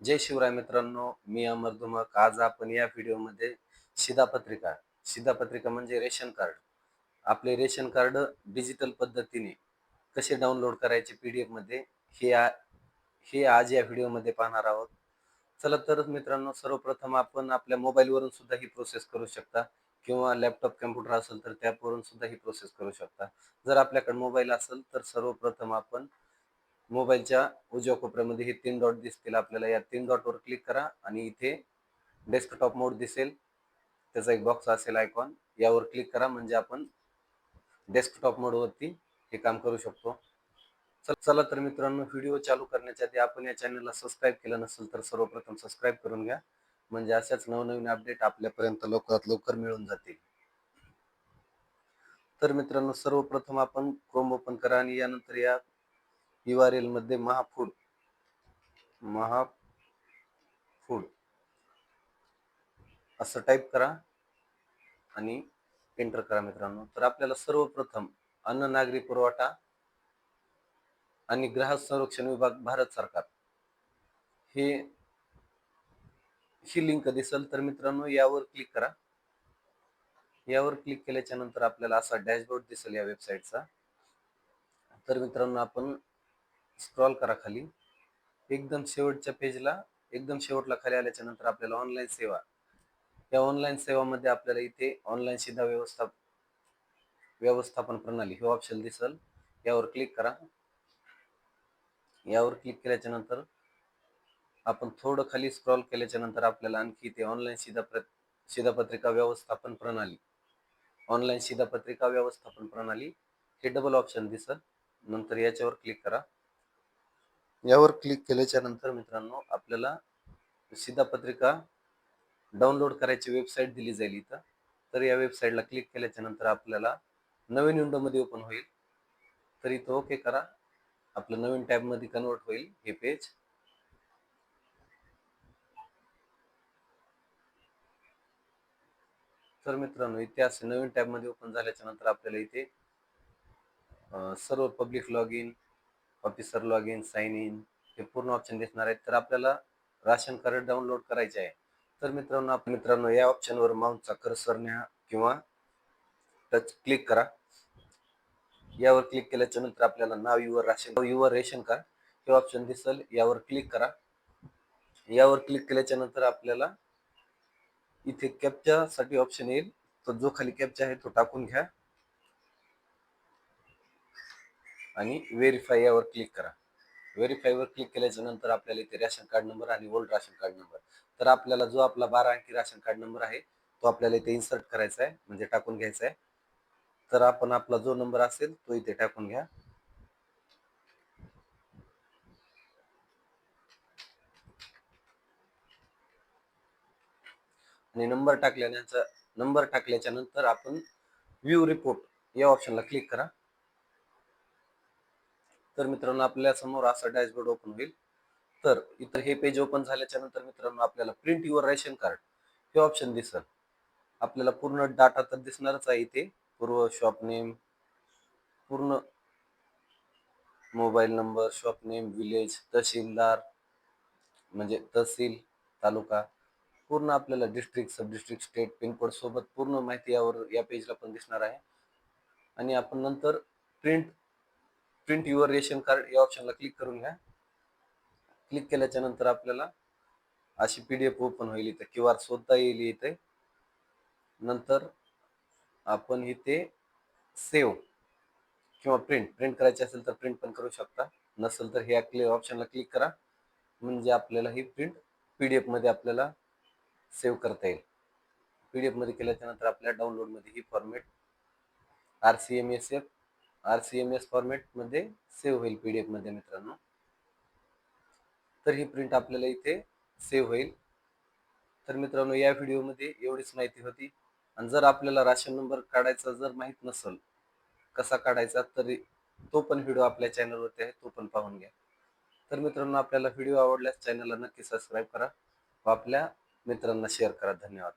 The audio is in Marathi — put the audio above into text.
जय शिवराय मित्रांनो मी अमर धुमक. आज आपण या व्हिडिओमध्ये शिधापत्रिका शिधापत्रिका म्हणजे रेशन कार्ड. आपले रेशन कार्ड डिजिटल पद्धतीने कसे डाउनलोड करायचे पी डी एफमध्ये हे आ हे आज या व्हिडिओमध्ये पाहणार आहोत. चला तर मित्रांनो सर्वप्रथम आपण आपल्या मोबाईलवरून सुद्धा ही प्रोसेस करू शकता किंवा लॅपटॉप कम्प्युटर असेल तर त्यावरून सुद्धा ही प्रोसेस करू शकता. जर आपल्याकडे मोबाईल असेल तर सर्वप्रथम आपण मोबाईलच्या उजव्या कोपऱ्यामध्ये हे तीन डॉट दिसतील. आपल्याला या तीन डॉटवर क्लिक करा आणि इथे डेस्कटॉप मोड दिसेल. त्याचा एक बॉक्स असेल आयकॉन यावर क्लिक करा म्हणजे आपण डेस्कटॉप मोडवरती हे काम करू शकतो. चल चला तर मित्रांनो व्हिडिओ चालू करण्याच्या आधी आपण या चॅनलला सबस्क्राईब केलं नसेल तर सर्वप्रथम सबस्क्राईब करून घ्या. म्हणजे अशाच नवनवीन अपडेट आपल्यापर्यंत लवकरात लवकर मिळून जातील. तर मित्रांनो सर्वप्रथम आपण क्रोम ओपन करा आणि यानंतर या यू आर एलमध्ये महाफूड महाफूड असं टाईप करा आणि एंटर करा मित्रांनो. तर आपल्याला सर्वप्रथम अन्न नागरी पुरवठा आणि ग्राहक संरक्षण विभाग भारत सरकार. हे ही लिंक दिसेल तर मित्रांनो यावर क्लिक करा. यावर क्लिक केल्याच्यानंतर आपल्याला असा डॅशबोर्ड दिसेल या वेबसाईटचा तर मित्रांनो आपण स्क्रॉल करा खाली. एकदम शेवटच्या पेजला एकदम शेवटला खाली आल्याच्यानंतर आपल्याला ऑनलाईन सेवा. या ऑनलाईन सेवामध्ये आपल्याला इथे ऑनलाईन सीधा व्यवस्था व्यवस्थापन प्रणाली हे ऑप्शन दिसल. यावर क्लिक करा. यावर क्लिक केल्याच्यानंतर आपण थोडं खाली स्क्रॉल केल्याच्यानंतर आपल्याला आणखी इथे ऑनलाईन सिधा सिधापत्रिका शिधापत्रिका व्यवस्थापन प्रणाली ऑनलाईन शिधापत्रिका व्यवस्थापन प्रणाली हे डबल ऑप्शन दिसत नंतर याच्यावर क्लिक करा. यावर क्लिक केल्याच्यानंतर मित्रांनो आपल्याला शिधापत्रिका डाउनलोड करायची वेबसाईट दिली जाईल इथं. तर या वेबसाईटला क्लिक केल्याच्यानंतर आपल्याला नवीन विंडोमध्ये ओपन होईल. तर इथं ओके करा. आपलं नवीन टॅबमध्ये कन्वर्ट होईल हे पेज तर मित्रांनो इथे असे नवीन टॅबमध्ये ओपन झाल्याच्यानंतर आपल्याला इथे सर्व public log in officer log in sign in हे पूर्ण ऑप्शन दिसणार आहेत. तर आपल्याला राशन कार्ड डाउनलोड करायचे आहे. तर मित्रांनो आपण मित्रांनो या ऑप्शनवर माऊंटचा कर्सर न्या किंवा टच क्लिक करा. यावर क्लिक केल्याच्यानंतर आपल्याला नाव your ration your ration card हे ऑप्शन दिसेल. यावर क्लिक करा. यावर क्लिक केल्याच्यानंतर आपल्याला इथे कॅपच्यासाठी ऑप्शन येईल. तो जो खाली कॅपचा आहे तो टाकून घ्या. आणि व्हेरीफाय यावर क्लिक करा. व्हेरीफायवर क्लिक केल्याच्यानंतर आपल्याला इथे राशन कार्ड नंबर आणि ओल्ड राशन कार्ड नंबर तर आपल्याला जो आपला बारा अंकी राशन कार्ड नंबर आहे तो आपल्याला इथे इन्सर्ट करायचा आहे म्हणजे टाकून घ्यायचा आहे. तर आपण आपला जो नंबर असेल तो इथे टाकून घ्या. आणि नंबर टाकल्यानंतर नंबर टाकल्याच्या नंतर आपण व्ह्यू रिपोर्ट या ऑप्शनला क्लिक करा. तर मित्रांनो आपल्यासमोर असा डॅशबोर्ड ओपन होईल. तर इथं हे पेज ओपन झाल्याच्यानंतर मित्रांनो आपल्याला प्रिंट युअर रेशन कार्ड हे ऑप्शन दिसल. आपल्याला पूर्ण डाटा तर दिसणारच आहे इथे. पूर्व शॉप नेम पूर्ण mobile number shop name village tehsildar म्हणजे तहसील तालुका पूर्ण आपल्याला district sub district state pincode सोबत पूर्ण माहिती यावर या पेजला पण दिसणार आहे. आणि आपण नंतर print print your ration card या ऑप्शनला क्लिक करून घ्या. क्लिक केल्याच्यानंतर आपल्याला अशी पी डी एफ ओपन होईल इथे. क्यू आर शोधता येईल इथे. नंतर आपण इथे सेव्ह किंवा प्रिंट प्रिंट करायचे असेल तर प्रिंट पण करू शकता. नसेल तर ह्या क्लिअर ऑप्शनला क्लिक करा. म्हणजे आपल्याला ही प्रिंट पी डी एफमध्ये आपल्याला सेव्ह करता येईल. पी डी एफमध्ये केल्याच्यानंतर आपल्या डाउनलोडमध्ये ही format R C M S F R C M S फॉर्मॅटमध्ये सेव्ह होईल पी डी एफमध्ये मित्रांनो. तर ही प्रिंट आपल्याला इथे सेव्ह होईल. तर मित्रांनो या व्हिडिओमध्ये एवढीच माहिती होती. आणि जर आपल्याला राशन नंबर काढायचा जर माहीत नसेल कसा काढायचा तरी तो पण व्हिडिओ आपल्या चॅनलवरती आहे तो पण पाहून घ्या. तर मित्रांनो आपल्याला व्हिडिओ आवडल्यास चॅनलला नक्की सबस्क्राईब करा व आपल्या मित्रांना शेअर करा. धन्यवाद.